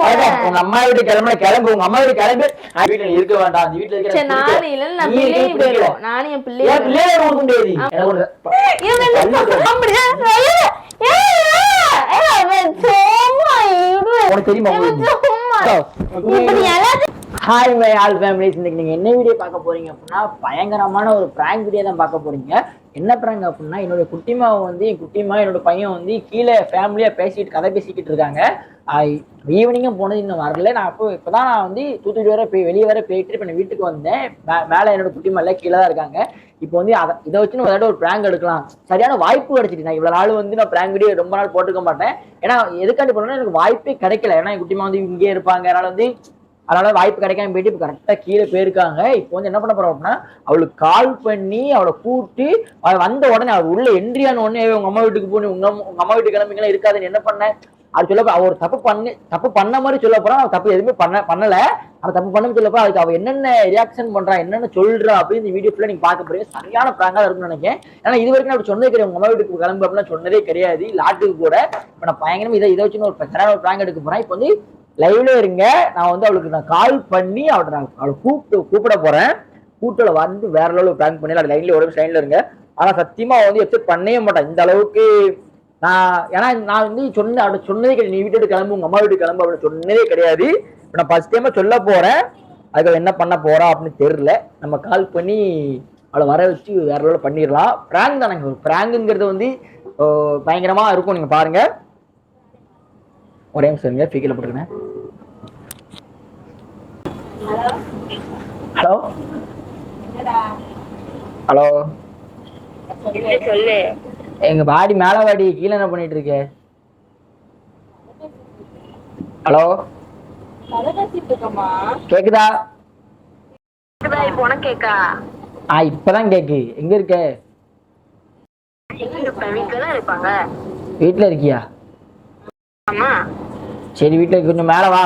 உங்க அம்மா வீட்டு கிளம்புன கிளம்பு உங்க அம்மா வீட்டு கிளம்பி. வீட்டுல இருக்க வேண்டாம் அந்த வீட்டுல இருக்கிற சரி நானும் இல்ல நான் பிள்ளையும். போயிடும் நானும் என் பிள்ளையும் ஏன் பிள்ளைய கொடுக்க முடியாது. உனக்கு தெரியுமா ஹாய் மை ஆல் ஃபேமிலிஸ் இன்னைக்கு நீங்கள் என்ன வீடியோ பார்க்க போறீங்க அப்படின்னா பயங்கரமான ஒரு ப்ராங்க் வீடியோ தான் பார்க்க போறீங்க. என்ன ப்ராங்க் அப்படின்னா என்னோட குட்டிமாவை வந்து என் குட்டிமா என்னோட பையன் வந்து கீழே ஃபேமிலியாக பேசிட்டு கதை பேசிக்கிட்டு இருக்காங்க. ஈவினிங்கும் போனது இன்னும் வரல. நான் அப்போ இப்போ தான் நான் வந்து தூத்துக்குடி வர போய் வெளியே வர போயிட்டு இப்போ நான் வீட்டுக்கு வந்தேன். மே- மேலே என்னோட குட்டிமா எல்லாம் கீழே தான் இருக்காங்க. இப்போ வந்து அதை இதை வச்சு நம்ம ஒரு ப்ராங்க் எடுக்கலாம். சரியான வாய்ப்பு கிடைச்சிட்டு நான் இவ்வளோ நாள் வந்து நான் ப்ராங்க் வீடியோ ரொம்ப நாள் போட்டுக்க மாட்டேன். ஏன்னா எதுக்காண்டி பண்ணணும்னா எனக்கு வாய்ப்பே கிடைக்கல. ஏன்னா என் குட்டிமா வந்து இங்கே இருப்பாங்க. அதனால வந்து அதனால வாய்ப்பு கிடைக்காம போயிட்டு இப்போ கரெக்டாக கீழே போயிருக்காங்க. இப்போ வந்து என்ன பண்ண போறோம் அப்படின்னா அவளுக்கு கால் பண்ணி அவளை கூட்டி அவள் வந்த உடனே அவர் உள்ள என்ட்ரியான உடனே உங்க அம்மா வீட்டுக்கு போகணும் உங்க அம்மா- உங்க அம்மா வீட்டுக்கு கிளம்பிங்களா இருக்காதுன்னு என்ன பண்ண? அது சொல்ல அவ ஒரு தப்பு பண்ணி தப்பு பண்ண மாதிரி சொல்ல போறா அவன் தப்பு எதுவுமே பண்ண பண்ணல. அவன் தப்பு பண்ண சொல்ல போறா அதுக்கு அவ என்னென்ன ரியாக்ஷன் பண்றா என்னென்ன சொல்றா அப்படின்னு இந்த வீடியோ ஃபுல்லா நீங்க பார்க்க போறீங்க. சரியான பிராங்கா இருக்கும்னு நினைக்கிறேன். ஏன்னா இது வரைக்கும் அப்படி சொன்னதே கிடையாது. உங்க அம்மா வீட்டுக்கு கிளம்பு அப்படின்னா சொன்னதே கிடையாது. லாட்டுக்கு கூட. இப்போ நான் பயங்கரமா இதை இதை வச்சு ஒரு சரியான ஒரு பிராங்க எடுக்க போறேன். இப்போ வந்து லைவ்ல இருங்க. நான் வந்து அவளுக்கு நான் கால் பண்ணி அவளை நான் அவளை கூப்பிட்டு கூப்பிட போறேன். கூப்பிட்டு வந்து வேற லெவலில் பிளான் பண்ணி அவள் லைன்ல ஒரு லைன்ல இருங்க. ஆனா சத்தியமா வந்து எக்ஸ்பெக்ட் பண்ணவே மாட்டேன் இந்த அளவுக்கு நான் ஏன்னா நான் வந்து சொன்ன அவட சொன்னதே கிடையாது. நீ வீட்டு கிளம்பு உங்க அம்மா வீட்டு கிளம்பு அப்படின்னு சொன்னதே கிடையாது. இப்போ நான் ஃபர்ஸ்ட் டைமா சொல்ல போறேன். அதுக்கு என்ன பண்ண போறா அப்படின்னு தெரியல. நம்ம கால் பண்ணி அவளை வர வச்சு வேற லெவலில் பண்ணிடலாம். ப்ராங்க் தானே ப்ராங்குங்கிறது வந்து பயங்கரமாக பயங்கரமா இருக்கும். நீங்க பாருங்க. ஒரே நிமிஷம் இருங்க ஃபீக்கில் போட்டுருக்கேன் ஹலோ ஹலோ எங்க பாடி மேல வாடி கீழே என்ன பண்ணிட்டு இருக்க? ஹலோ கேக்குதா? ஆ இப்பதான் கேக்கு. எங்க இருக்க? வீட்டுல தான் இருப்பாங்க. வீட்ல இருக்கியா? ஆமா. சரி வீட்டுல கொஞ்சம் மேல வா.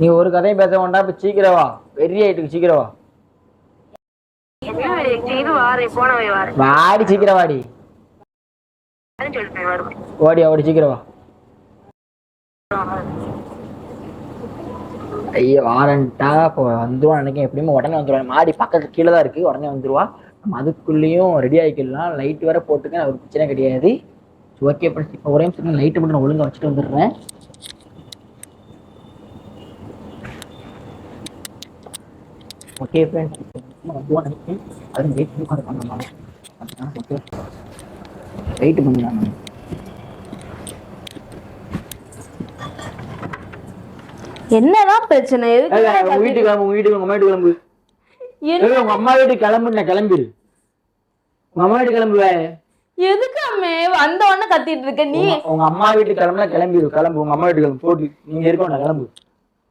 நீ ஒரு கதையும் பேச வேண்டாம் இப்ப சீக்கிரம் வா. வெறி ஆயிட்டுக்கு சீக்கிரம் வா. வாடி சீக்கிரம் வாடி. ஓடி ஓடி சீக்கிரம் வா. ஐயோ வாரண்டா இப்போ வந்துருவான் நினைக்கிறேன். எப்படியுமே உடனே வந்துருவான். மாடி பக்கத்து கீழே தான் இருக்கு. உடனே வந்துருவா. நம்ம அதுக்குள்ளேயும் ரெடி ஆகிக்கலாம் லைட் வேற போட்டுக்க ஒரு பிரச்சனை கிடையாது. ஓகே ஃப்ரெண்ட்ஸ் இப்போ ஒரே நிமிஷம் லைட்டு மட்டும் நான் ஒழுங்கா வச்சுட்டு வந்துடுறேன். ஓகே ஃப்ரெண்ட்ஸ் வந்துருவான் நினைக்கிறேன் அது வெயிட் பண்ணி உட்காந்து பண்ணலாம். ஓகே வெயிட் பண்ணலாம். என்னதான் பிரச்சனை? வீட்டுக்கு கிளம்பு வீட்டுக்கு உங்க கிளம்பு. உங்க அம்மா வீட்டுக்கு கிளம்பு நான் கிளம்பிடு உங்க அம்மா வீட்டுக்கு கிளம்புவே. எதுக்கு அம்மே? வந்த உடனே கத்திட்டு இருக்க நீ உங்க- அம்மா வீட்டுக்கு கிளம்புனா கிளம்பிடு கிளம்பு. உங்க அம்மா வீட்டுக்கு கிளம்பு போட்டு நீங்க இருக்க வேண்டாம் கிளம்பு.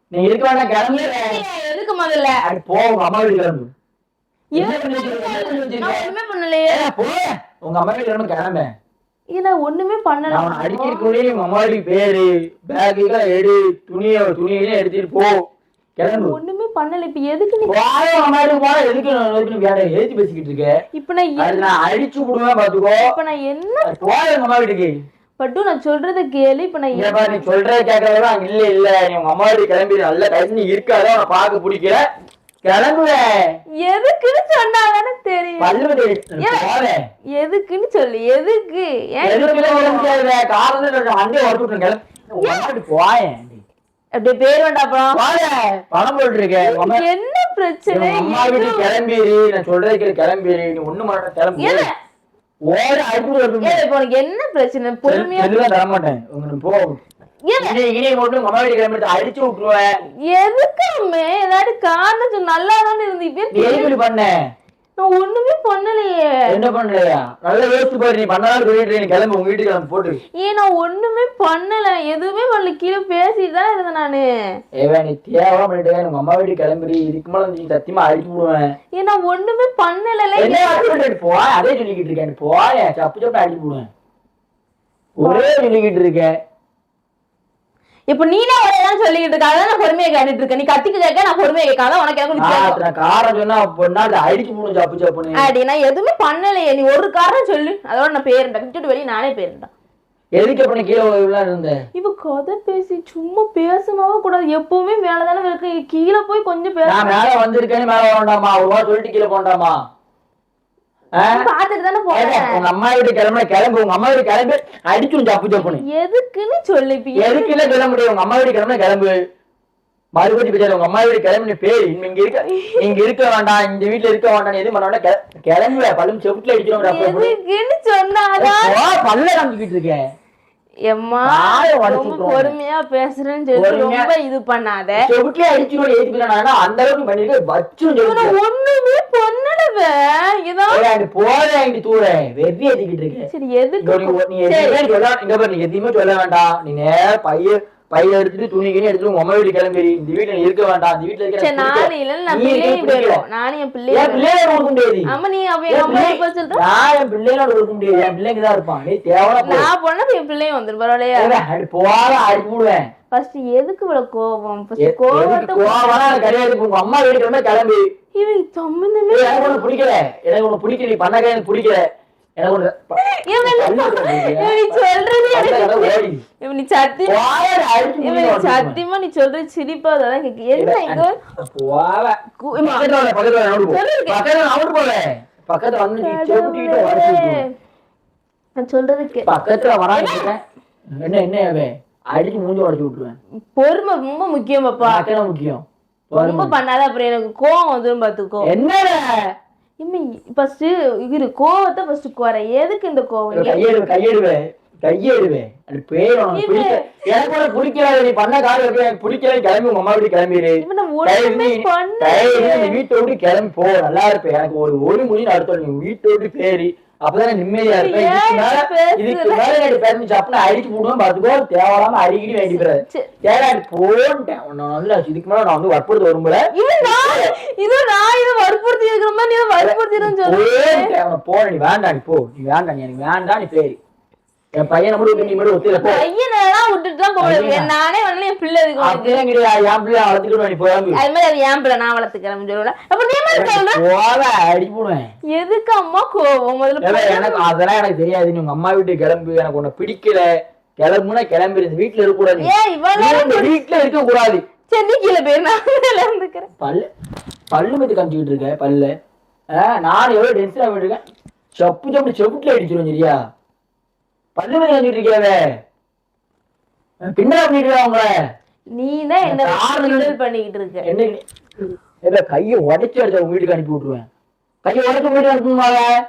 நீங்க இருக்க வேண்டாம் கிளம்பு. எதுக்கு முதல்ல? அது போ உங்க அம்மா வீட்டுக்கு கிளம்பு? ஒண்ணுமே பண்ணலையே. போ. உங்க அம்மா வீட்டுக்கு கிளம்பு கிளம்பு. இல்ல ஒண்ணுமே பண்ணல. உன்னை அடிக்கிறதுக்குள்ளேயே உங்க அம்மா வீட்டுக்கு பேரு பேக் எடு துணியை துணியெல்லாம் எடுத்துட்டு போ. கிளம்பு. ஒண்ணுமே பண்ணல இப்ப எதுக்கு நீ வாய வீட்டுக்கு போனா எதுக்கு எதுக்கு வேற எழுதி பேசிக்கிட்டு இருக்க? இப்ப நான் நான் அடிச்சு விடுவேன் பாத்துக்கோ இப்ப நான் என்ன போய் உங்க அம்மா வீட்டுக்கு. பட்டு நான் சொல்றத கேளு இப்ப நான் பாரு, நீ சொல்றத கேட்கறதா இல்ல இல்ல. நீ உங்க அம்மா வீட்டுக்கு கிளம்பி நல்ல டைம் நீ இருக்காத உன பாக்க பிடிக்கல. கிளம்புவேன் எதுக்குன்னு சொன்னாங்கன்னு தெரியும். எதுக்குன்னு சொல்லு எதுக்கு? ஏன்? காரணம் வண்டியை உடச்சு வீட்டுக்கு போயேன். அப்படியே பேர் வேண்டாம் பணம் அம்மா என்ன பிரச்சனை? அம்மா வீட்டுக்கு கிளம்பிடு நான் சொல்றதை கேளு கிளம்பிடு நீ ஒண்ணு மாட்ட கிளம்பி. என்ன? பிரச்சனை? பொறுமையா தர மாட்டேன். உங்களுக்கு போ. அடிச்சு விட்டுருவேன். எதுக்குமே? ஏதாவது காரணம் நல்லா தானே இருந்து இப்ப நான் ஒண்ணுமே பண்ணலையே. என்ன பண்றியா நல்லா யோசிச்சு பாரு நீ பண்ணாலும் சொல்லிட்டு நீ கிளம்பு உங்க வீட்டுக்கு கிளம்பு போட்டு ஏன் நான் ஒண்ணுமே பண்ணல. எதுவுமே பண்ணல. கீழே பேசிட்டு தான் இருந்தேன் நானு. ஏவா நீ தேவையா பண்ணிட்டு உங்க அம்மா வீட்டுக்கு கிளம்புறி இதுக்கு மேல நீ சத்தியமா அடிச்சு விடுவேன். ஏன் நான் ஒண்ணுமே பண்ணல என்ன போ? அதே சொல்லிக்கிட்டு இருக்கேன். போய சப்பு சப்பு அடிச்சு விடுவேன். ஒரே சொல்லிக்கிட்டு இருக்க இப்ப நீனே ஒரே தான் சொல்லிக்கிட்டு இருக்க. அதான் நான் பொறுமையா கேட்டுட்டு இருக்கேன். நீ கத்திக்கு கேட்க நான் பொறுமையா கேட்க. அதான் உனக்கு எனக்கு காரம் சொன்னா பொண்ணா அடிச்சு விடும் சப்பு சப்புன்னு அடி நான் எதுவுமே பண்ணலையே. நீ ஒரு காரணம் சொல்லு. அதோட நான் பேருண்டேன் விட்டுட்டு வெளியே நானே பேருண்டேன் எதுக்கு அப்ப கீழே விழா இருந்த? இவ கதை பேசி சும்மா பேசமாவே கூடாது. எப்பவுமே மேலதானே இருக்கு. கீழே போய் கொஞ்சம் பேச மேல வந்திருக்கேன்னு மேல வரண்டாமா வாரம் சொல்லிட்டு கீழே போண்டாமா உங்க அம்மா வீட்டு கிளம்பு உங்க அம்மா வீட்டு கிளம்பி ஜப்புன்னு எதுக்குன்னு சொல்லு இப்ப எதுக்கு இல்ல சொல்ல முடியும் உங்க அம்மா வீட்டு கிளம்புன கிளம்பு. பேசாத உங்க அம்மா வீடு கிளம்பி பேர் இங்க இருக்க இங்க இருக்க வேண்டாம் இந்த வீட்டுல இருக்க வேண்டாம் எதுவும் பண்ண வேண்டாம் கிளம்புல பல்லும் செவுட்டுல அடிக்கிறோம் சொன்னாதான் பல்ல காமிக்கிட்டு இருக்கேன் எம்மா. பொறுமையா பேசுறேன்னு சொல்லி ரொம்ப இது பண்ணாத. அடிச்சுக்கணும் ஏத்துக்கிறேன் அந்த அளவுக்கு பண்ணிருக்க வச்சும் ஏதாவது போறேன் தூர வெறி ஏத்திக்கிட்டு இருக்கேன் சரி எதுக்கு நீ எதுவுமே சொல்ல வேண்டாம். நீ நேர பைய எடுத்துட்டு துணி கிணி எடுத்துட்டு உங்க அம்மா வீடு கிளம்பிடு இந்த வீட்டுல நீ இருக்க வேண்டாம். இந்த வீட்டுல இருக்க நான் பிள்ளையும். போயிடும் நானும் என் பிள்ளையும் என் பிள்ளைய கொடுக்க முடியாது? ஆமா நீ அவ அம்மா பிள்ளை- இப்ப சொல்ற? நான் என் பிள்ளையோட கொடுக்க முடியாது. என் தான் இருப்பான் நீ தேவையான போ. நான் போனா என் பிள்ளையும் வந்துரும். பரவாயில்லையா. அடி அடிச்சு விடுவேன் ஃபர்ஸ்ட் எதுக்கு இவ்வளவு கோபம் ஃபர்ஸ்ட் கோபத்தை எனக்கு கிடையாது உங்க அம்மா வீடு கிளம்ப இவன் சம்பந்தமே எனக்கு ஒண்ணு பிடிக்கல எனக்கு ஒண்ணு பிடிக்கல நீ பண்ண எனக்கு பிடிக்கல சத்தியமா நீ சொல்றது சிரிப்பா கேக்கு என்ன இங்க போவ. கு- பக்கத்துல வா, பக்கத்துல வா, நவுண்டு போ. சொல்லுங்க. பக்கத்துல நவுண்டு போல. பக்கத்துல வந்து நீ செவுட்டிக்கிட்டு உடைச்சு விட்டுருவேன். நான் சொல்றது கே பக்கத்துல வரான்னு சொல்றேன். என்ன என்ன? அடிச்சு மூஞ்சி உடைச்சு விட்டுருவேன். பொறுமை ரொம்ப முக்கியம் பாப்பா. பக்கத்துல முக்கியம். ரொம்ப பண்ணாத அப்புறம் எனக்கு கோவம் வந்துரும் பாத்துக்கோ. என்ன இம்மா ஃபர்ஸ்ட் இரு கோவத்தை ஃபர்ஸ்ட் குறை. எதுக்கு இந்த கோவம்? ஏன்? கையெடுவே கையெடுவே. கையெடுவே. அது பேர் எனக்கு ஒண்ணு பிடிக்கல நீ பண்ண எப்படி எனக்கு பிடிக்கல. கிளம்பி உங்க அம்மா வீட்டு கிளம்பிடு. வீட்டை விட்டு கிளம்பி போ. நல்லா இருப்பேன். எனக்கு ஒரு ஒரு மொழி அடுத்த நீ வீட்டை விட்டு பேரி. அப்பதான் நிம்மதியா இருப்பேன் இதுக்கு மேல எனக்கு அடிச்சு போடுவேன் பாத்துக்கோ தேவையில்லாம அடிக்கடி வேண்டி போறாரு சரி. ஏடா போன்ட்டேன் உன்னை நல்லா இதுக்கு மேல நான் வந்து வற்புறுத்த விரும்பல இது நான் இதை வற்புறுத்தி இருக்கிற மாதிரி நீ வற்புறுத்திடும் சொல்லு போன்ட்டேன் உன்னை போன நீ வேண்டாம் நீ போ. நீ வேண்டாம் நீ எனக்கு வேண்டாம் நீ பேரு. என் பையனை மட்டும் நீ மட்டும் ஒத்தியில போ. விட்டுட்டு தான் போடுவேன் நானே வந்து என் பிள்ளை இருக்கு அப்படியே கிடையாது. என் பிள்ளை வளர்த்துக்கிட்டு நீ போயாம அது மாதிரி என் பிள்ளை நான் வளர்த்துக்கிறேன் சொல்லுவேன் அப்ப நீ மாதிரி சொல்ற? போவ அடிச்சு போடுவேன் எதுக்கு அம்மா கோவம்? முதல்ல எனக்கு அதெல்லாம் எனக்கு தெரியாது. நீ உங்க அம்மா வீட்டுக்கு கிளம்பு. எனக்கு உன்னை பிடிக்கல. கிளம்புனா கிளம்பி வீட்டுல இருக்க கூடாது. ஏன் இவ்வளவு நீ வீட்டுல இருக்க கூடாது. சென்னை கீழே போயிரு. நான் மேல இருந்துக்கிறேன் பல்லு பல்லு மத்தி காமிச்சுக்கிட்டு இருக்க பல்லு. நான் எவ்வளவு டென்ஷன் ஆகிட்டு இருக்கேன். செப்பு செப்பு செப்புட்டுல அடிச்சிருவோம் சரியா? பல்லு இருக்கியாவே பின்னா பண்ணிட்டு அவங்கள நீ தான் என்ன காரணம் கிண்டல் பண்ணிக்கிட்டு இருக்க. என்ன இல்ல கையை உடைச்சு அடிச்ச உங்க வீட்டுக்கு அனுப்பி விட்டுருவேன். கையை உடைச்சு வீட்டுக்கு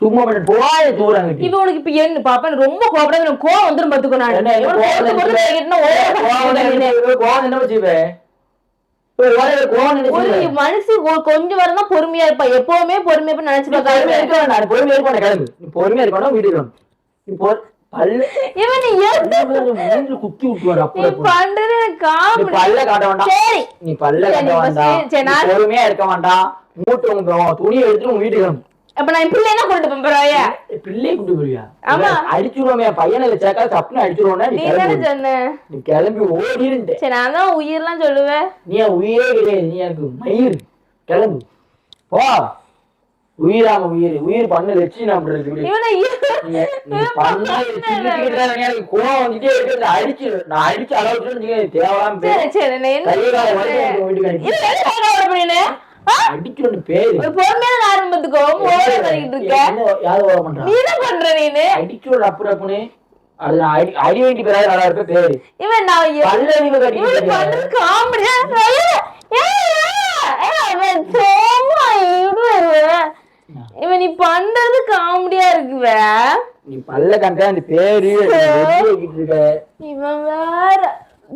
சும்மா பண்ணி. போய் தூரம் கட்டி இப்ப உனக்கு இப்ப என்ன? பாப்பா ரொம்ப கோபப்படாத கோவம் வந்துரும் பாத்துக்கோ நான். கோவம். என்ன- கோவம் என்ன ஒரு வேலை கோவம் ஒரு நினைச்சு மனுஷி ஒரு கொஞ்சம் வரம் தான் பொறுமையா இருப்பா. எப்பவுமே பொறுமையா இருப்பா நினைச்சு பார்க்காத. பொறுமையா வேண்டாம் கிளம்பு. நீ பொறுமையா இருக்கணும் வீட்டுக்கு வரணும் நீ பல்ல. காட்ட வேண்டாம். பொறுமையா இருக்க வேண்டாம். மூட்டை வீட்டுக்கு அப்ப நான் பிள்ளை என்ன கொண்டு போறோயா பிள்ளையை கூட்டு போறியா? ஆமா. அடிச்சுடுவோம் பையனை இல்ல சேர்க்கா தப்புன்னு அடிச்சுடுவோம்னா நீ தானே சொன்ன. நீ கிளம்பி ஓடிருந்தேன் சரி நான் தான் உயிர்லாம் சொல்லுவேன். நீ உயிரே கிடையாது நீ எனக்கு மயிர். கிளம்பு. போ. உயிராம உயிர். உயிர் பண்ண லட்சியம் அப்படி இருக்கு இப்படி. இவனை நீ நீ பண்ண சிரிச்சுக்கிட்டு தான் எனக்கு கோவம் வந்துட்டே இருக்கு. நான் அடிச்சு நான் அடிச்சு அளவுக்கு தேவையாம பேர். ஒரு பொறுமையான இருக்க. யாரு பண்றா? நீ என்ன பண்ற நீனு? அடிக்கணும் அப்பு அப்புன்னு அது நான் அடி அடி வேண்டி பேராது நல்லா பேரு. இவன் நான் இவன் கட்டி பண்றது காமெடியா இவன் நீ பண்றது காமெடியா இருக்குவ. நீ பல்ல கண்டா அந்த பேரு இருக்க. இவன் வேற.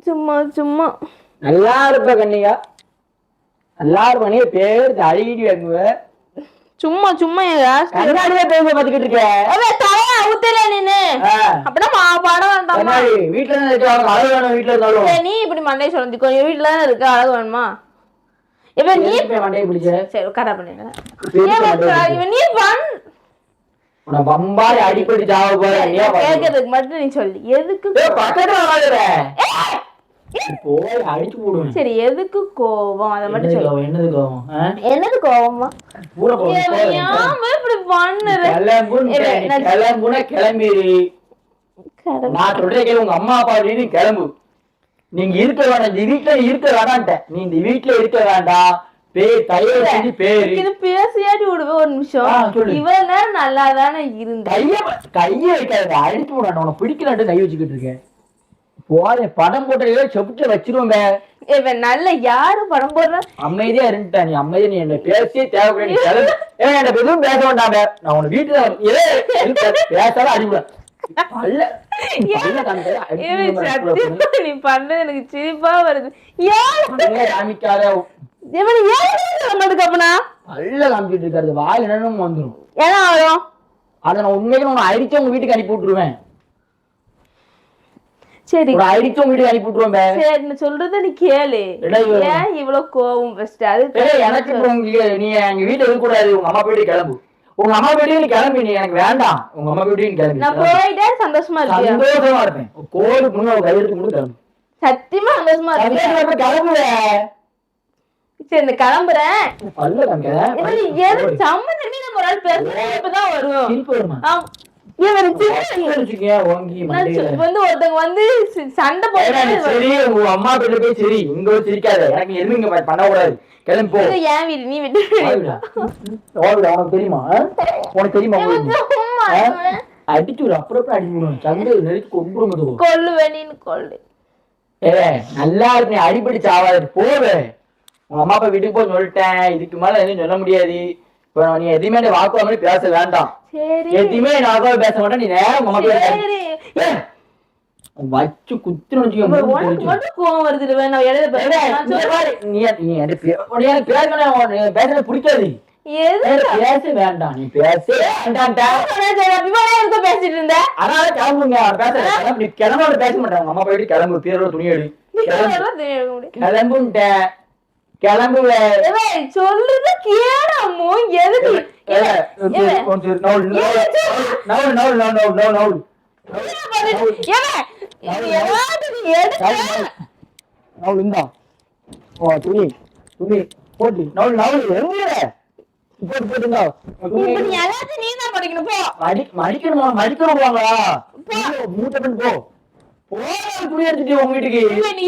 சும்மா சும்மா. நல்லா இருப்ப கண்ணியா நல்லா இருப்ப நீ பேர் அழுகிட்டு வைக்குவ சும்மா சும்மா கண்ணாடியே பேச பாத்துக்கிட்டு இருக்க. அவன் தலைய அவுத்தல நீனு ஆ, அப்படின்னா மா- பாடம் வேண்டாமா? வீட்டுல தான் இருக்க? அவனுக்கு அழகு வேணும் வீட்டுல இருந்தாலும். நீ இப்படி மண்டையை சொல்லிக்கோ என் வீட்டுல தானே இருக்க அழகு வேணுமா? இவன் நீ மண்டையை பிடிச்ச? சரி கரெக்டா பண்ணிடுறேன்? இவன் நீ பம்பாரி அடிப்படி சாவ போற நீ? கேட்கறதுக்கு மட்டும் நீ சொல்லு. எதுக்கு? பக்கத்துல வராதே. சரி எதுக்கு கோவம்? அதை மட்டும் என்னது சொல்லு. கோவம்? என்னது கோவம்? என்னது கோவமா பூரா கோவம். ஏன் இப்படி பண்ணுற? நீ கிளம்புனா கிளம்பிடு கடவுளே. நான் சொல்றேன் கேளு உங்க அம்மா அப்பா வீடு கிளம்பு. நீங்க இருக்க வேண்டாம் இந்த வீட்டுல இருக்க வேண்டான்ட்டேன் நீ இந்த வீட்டுல இருக்க வேண்டாம். பேசியாடி விடுவே ஒரு நிமிஷம். இவ்வளவு நேரம் நல்லா தானே இருந்த கைய கைய வைக்காத அடிச்சு விட உனக்கு பிடிக்கலான்ட்டு கை வச்சுக்கிட்டு இருக்கேன். போதே படம் போட்டதே செப்புட்டு வச்சிருவோம் இவன் நல்ல யாரு படம் போடுற? அமைதியா இருந்துட்டா நீ அமைதியா நீ என்ன பேசியே தேவைப்பட நீ கிளம்பு. ஏன் என்ன எதுவும் பேச வேண்டாம் நான் உன வீட்டுல ஏ பேசாத. சத்தியமா நீ பண்ணது எனக்கு சிரிப்பா வருது. காமிக்காத. இவன் நம்மளுக்கு அப்பனா? பல்ல காமிச்சிட்டு இருக்காரு வாயில் என்னன்னு வந்துடும் ஏன்னா வரும் அதை நான் உண்மைக்கு உன்னை அடிச்சு உங்க வீட்டுக்கு அனுப்பி விட்டுருவேன். சரி. உன்னை அடிச்சு உங்க வீட்டுக்கு அனுப்பி விட்டுருவேன் பே. சரி நான் சொல்றத நீ கேளு. ஏன் இவ்வளவு கோவம் ஃபர்ஸ்ட் அது எனக்கு நீ எங்க வீட்டுல இருக்க கூடாது. உங்க அம்மா வீட்டுக்கு கிளம்பு. உங்க அம்மா வீட்டுக்கு நீ கிளம்பி நீ. எனக்கு வேண்டாம். உங்க அம்மா வீட்டுக்கு நீ கிளம்பி. நான் போயிட்டே சந்தோஷமா இருக்கியா சந்தோஷமா இருப்பேன். கோவிலுக்கு முன்னாடி கை எடுத்து கொண்டு கிளம்பு. சத்தியமா சந்தோஷமா இருப்ப கிளம்புவே சரி நான் கிளம்புறேன். எது சம்மந்தமே நம்ம ஒரு ஆள் இப்பதான் வரும். வந்து ஒருத்தங்க வந்து சண்டை போட்டு சரி உங்க அம்மா வீட்டுல போய் சரி இங்க சிரிக்காத எனக்கு எதுவும் இங்க பண்ண கூடாது. கிளம்பி. போ ஏன் வீடு நீ விட்டு உனக்கு தெரியுமா? உனக்கு தெரியுமா. அடிச்சு விடு அப்புறம் விடுவேன். சந்தை நெருக்கி கொண்டு நீ கொல்லு ஏ நல்லா இருக்கு நீ அடிபடி சாவாது போவே உங்க அம்மா அப்பா வீட்டுக்கு போய் சொல்லிட்டேன். இதுக்கு மேல எதுவும் சொல்ல முடியாது. இப்போ நீ எதுவுமே நீ வாக்குவா மாதிரி பேச வேண்டாம். எதுவுமே நான் வாக்குவா பேச மாட்டேன். நீ நேரம் உங்க வச்சு குத்துன்னு வச்சுக்கோ பேசுறது பிடிக்காது. பேச வேண்டாம் நீ பேச இருக்க பேசிட்டு இருந்த. அதனால கிளம்புங்க பேச கிளம்பு பேச மாட்டாங்க அம்மா போயிட்டு கிளம்பு பீரோட துணி எடு. கிளம்பு. இதெல்லாம் தெரியாது உங்களுக்கு. கிளம்புன்ட்டேன் கிளம்புவே ஏய், சொல்றது கேடாமோ எதுக்கு ஏய், ஏய், என்ன பண்ணிட்டு- ஏய், இது எல்லாத்தையும் நீ எடுத்து-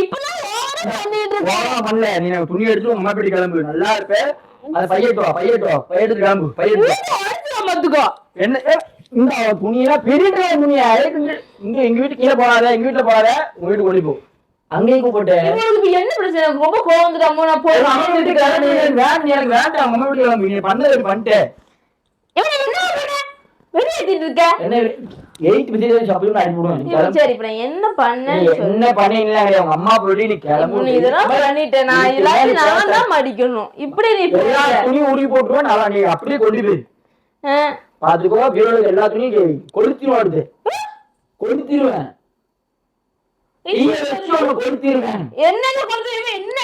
இப்ப நீ எல்லாத்தையும் நீதான் படிக்கணும், போ. இல்ல, நீ. துணி எடுத்து உங்க அம்மா கிளம்பு. நல்லா இருப்ப. அதை பையட்டு பையட்டு பையட்டு கிளம்பு. பையட்டு. என்ன? இந்த துணியெல்லாம் பெரிய துணியா. இங்க இங்க எங்க வீட்டு கீழே போடாத எங்க வீட்டுல போடாத. உங்க வீட்டுக்கு ஓடி போ. அங்கேயும் கூப்பிட்டு. என்ன பிரச்சனை? ரொம்ப கோவம் வந்துட்டு அம்மா நான் ஏய், அம்மா வீட்டுக்கு போய் வேண்டாம், எனக்கு வேண்டாம். அம்மா வீட்டுக்கு கிளம்பு. நீ பண்ணது பண்ணிட்டேன் என்ன பண்ண இருக்க? என்ன எயிட் போடுவேன். சரி இப்ப நான் என்ன சொல்லு. என்ன பண்ணீங்களா உங்க அம்மா போயிட்டு நீ கிளம்பு. நீ இதெல்லாம் பண்ணிட்டேன். நான் மேல நான் தான் மடிக்கணும். இப்படி நீ உருவி போட்டுருவேன். நல்லா நீ அப்படியே கொண்டு போய். பாத்துக்கோ பீரோல எல்லா துணியும் என்னென்ன கொடுத்து இவன் என்ன?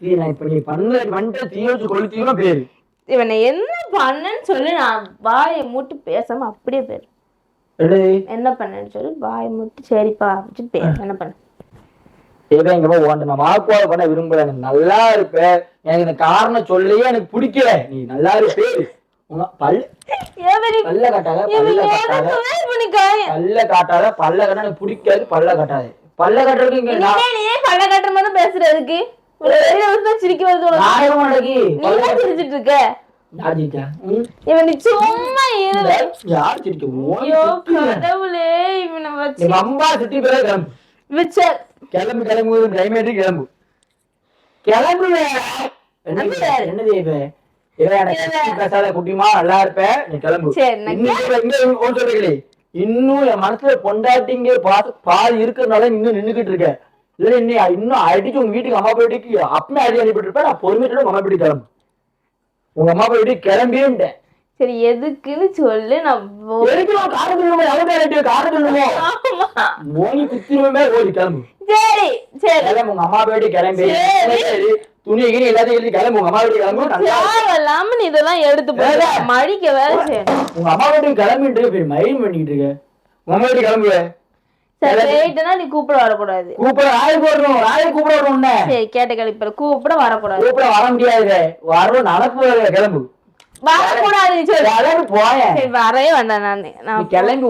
தீ இப்ப நீ பண்ண பண்ணிட்ட தீய வச்சு கொளுத்திடுவேன் பேரு. இவனை என்ன பண்ணேன்னு சொல்லி நான் வாயை மூட்டு பேசாம அப்படியே பேரு டேய், என்ன பண்ணேன்னு சொல்லி வாயை மூட்டு சரிப்பா அப்படின்னு பேச என்ன பண்ண. போய் உன்கிட்ட நான் வாக்குவாதம் பண்ண விரும்பல. நல்லா இருப்ப. எனக்கு இந்த காரணம் சொல்லியே எனக்கு பிடிக்கல. நீ நல்லா இருப்பே. பல்ல காட்டாத பல்ல காட்டாத. பல்ல காட்டாத எனக்கு பிடிக்காது பல்ல காட்டாத. பல்ல காட்டுறதுக்கு பல்ல கட்டுற மாதிரி பேசுறதுக்கு சிரிக்க வருது நீ சிரிச்சிட்டு இருக்க? இவன் சும்மா இரு. யார் ஜெயிச்சா? ஓடி ஐயோ சுத்துவேன். கடவுளே இவனை வச்சு. எங்க அம்மா சுத்தி போய் கிளம்பு. கிளம்பு கிளம்பு கிளைமேட்டு கிளம்பு. கிளம்புவே என்னது பேசாத குட்டிமா? நல்லா இருப்ப நீ கிளம்பு. இன்னும் என் மனசுல பொண்டாட்டிங்க பார்த்து பால் இருக்கிறதுனால இன்னும் நின்னுகிட்டு இருக்க இல்ல இன்னும் இன்னும் அடிச்சு உங்க வீட்டுக்கு அம்மா வீட்டுக்கு அப்பமே அடி அனுப்பிட்டு இருப்பேன் நான் பொறுமையோட உங்க அம்மா வீட்டுக்கு கிளம்பு. உங்க அம்மா வீட்டுக்கு கிளம்பியேன்ட்டேன் சரி எதுக்குன்னு சொல்லு நான் எதுக்கு நான் காரம் சொல்லுவோம் எவ்வளவு காரம் சொல்லுவோம் ஆமா. ஓடி கிளம்பு. சரி சரி. கிளம்பு உங்க அம்மா வீட்டுக்கு கிளம்பி. சரி. துணி கிணி எல்லாத்தையும் எடுத்து கிளம்பு உங்க அம்மா வீட்டுக்கு கிளம்பு தேவையில்லாம நீ இதெல்லாம் எடுத்து வேலை. மடிக்க வேலை உங்க அம்மா வீட்டுக்கு கிளம்பிட்டு போய் மயில் பண்ணிட்டு இருக்க. உங்க அம்மா வீட்டுக்கு கிளம்புவே. சரி போயிட்டுனா நீ கூப்பிட வரக்கூடாது. கூப்பிட ஆளு போடணும் ஆளு கூப்பிட வரணும். சரி கேட்ட கூப்பிட வரக்கூடாது. கூப்பிட வர முடியாது. வரும் நடப்பு கிளம்பு. வரக்கூடாது கிளம்பி வரவே வேண்டாம் நானு. நான் கிளம்பி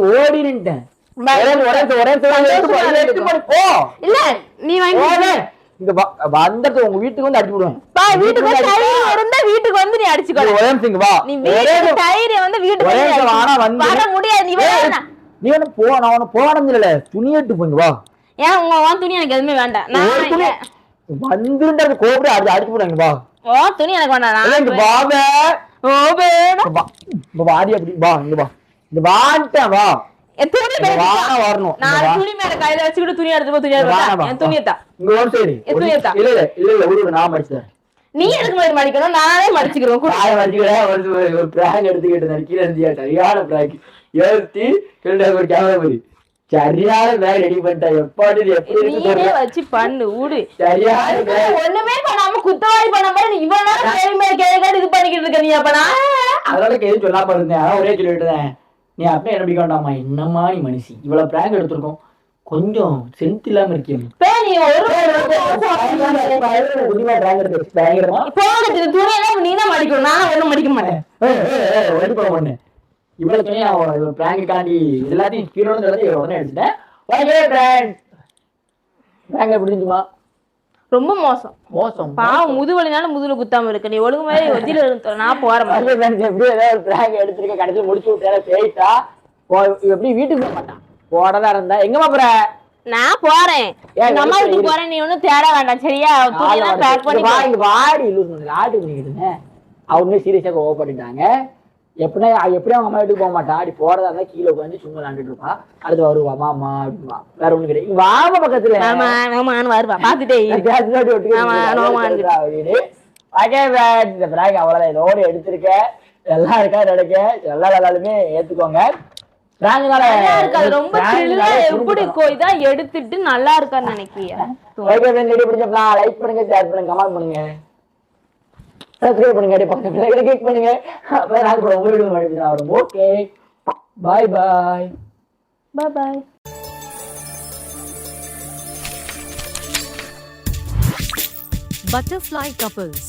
போ இல்ல நீ வாங்கி வ- வந்தது உங்க வீட்டுக்கு வந்து அடிச்சு விடுவேன். பா வீட்டுக்கு தைரியம் இருந்தா வீட்டுக்கு வந்து நீ அடிச்சுக்கோ. ஒரே நிமிஷம் வா. நீ வீட்டுக்கு. தைரியம் வந்து வீட்டுக்கு. வர முடியாது நீ வேணா நீ வேணும் போ நான் உன போனதில்ல துணி எடுத்து போங்க வா. ஏன் உங்க உன் துணி எனக்கு எதுவுமே வேண்டாம். நான் துணி வந்துருன்றது கோபுர அடிச்சு அடிச்சு போடுங்க வா. உன் துணி எனக்கு வேண்டாம் இல்ல, இங்க நான் வாங்க ஓ வேணும் வா இங்க வாடி அப்படி வா இங்க வா. இங்க வான்ட்டேன் வா. துணி இங்க வா வா. வரணும். இங்க நான் வா. துணி மேல கையில வச்சுக்கிட்டு துணி எடுத்து போய் துணி இங்க வா, எடுத்து வா, என் வா. துணியை தான் இங்க ஒரு சரி. துணியை தா. இல்ல இல்ல இல்ல இல்ல ஒரு நான் மடிச்சேன் நீ எதுக்கு மாதிரி மடிக்கணும்? நானே மடிச்சுக்கிறோம் ஒரு பிராங்க் எடுத்துக்கிட்டு கீழே இருந்து சரியான பிராங்க்? ஏத்தி கீழே ஒரு கேமரா மாதிரி சரியான பேக் ரெடி பண்ணிட்டேன் எப்பாடி எப்படி. வச்சு பண்ணு விடு சரியான ஒண்ணுமே பண்ணாம குத்தவாளி பண்ண மாதிரி நீ இவ்வளவு நேரம் கேள்வி மேல கேள்வி கேட்டு இது பண்ணிக்கிட்டு இருக்க நீ அப்பனா அதனால எதுவும் சொல்லாம இருந்தேன். அதான் ஒரே சொல்லிட்டு இருந்தேன் நீ அப்படியே என்ன பிடிக்க வேண்டாமா என்னம்மா நீ மனுஷி? இவ்வளவு பிராங்க் எடுத்திருக்கோம். கொஞ்சம் சென்ட் இல்லாம எல்லாம் நீ. தான் மடிக்கணும். நான் ஒண்ணும் மடிக்க மாட்டேன். ஏய், ஏய், ஏய், வெடிப்பா ஒண்ணு. இவ்வளவு துணி நான் ஒரு prank காண்டி எல்லாத்தையும் எல்லாத்தையும் உடனே எப்படி இருந்துச்சுமா? ரொம்ப மோசம். மோசம் பாவம் முதுவலினால முதுகுல குத்தாம இருக்கு. நீ ஒழுங்கு மாதிரி இருந்து நான் போறேன். ஓகே friends, எப்படியோ ஏதோ ஒரு prank எடுத்திருக்க, கடைசியில முடிச்சு விட்டேன், போயிட்டா. எப்படி வீட்டுக்கு போக மாட்டான். போறதா இருந்தா. எங்கம்மா போற? நான் போறேன். எங்க அம்மா வீட்டுக்கு போறேன் நீ ஒண்ணும் தேட வேண்டாம் சரியா? பேக் பண்ணி இங்க வா, இங்க வாடி லூசு ஆட்டு பண்ணிக்கிட்டுங்க அவங்க சீரியஸா கோவப்பட்டுட்டாங்க. எப்படின்னா அவ எப்படி அவங்க அம்மா வீட்டுக்கு போக மாட்டா. அப்படி போறதா இருந்தா கீழே உட்காந்து சும்மா விளாண்டுட்டு இருப்பா. அடுத்து வருவா மாமா அப்படிமா வேற ஒண்ணு கிடையாது. வாமா பக்கத்துல. வருவா. பாத்துட்டே அப்படின்னு. இந்த பிராக் அவ்வளவுதான் இதோட எடுத்திருக்கேன் எல்லாம் இருக்கா நடக்க. எல்லா எல்லாருமே ஏத்துக்கோங்க. ரொம்ப எப்படி இதா எடுத்துட்டு நல்லா இருக்கான்னு பிடிச்சப்பலாம் லைக் பண்ணுங்க ஷேர் பண்ணுங்க கமெண்ட் பண்ணுங்க. சப்ஸ்கிரைப் பண்ணுங்க அப்படியே பக்கத்தில் கிளிக் பண்ணுங்க. அப்போ நான் கூட வீடியோ மறுபடியும் வரும் okay bye bye bye bye butterfly couples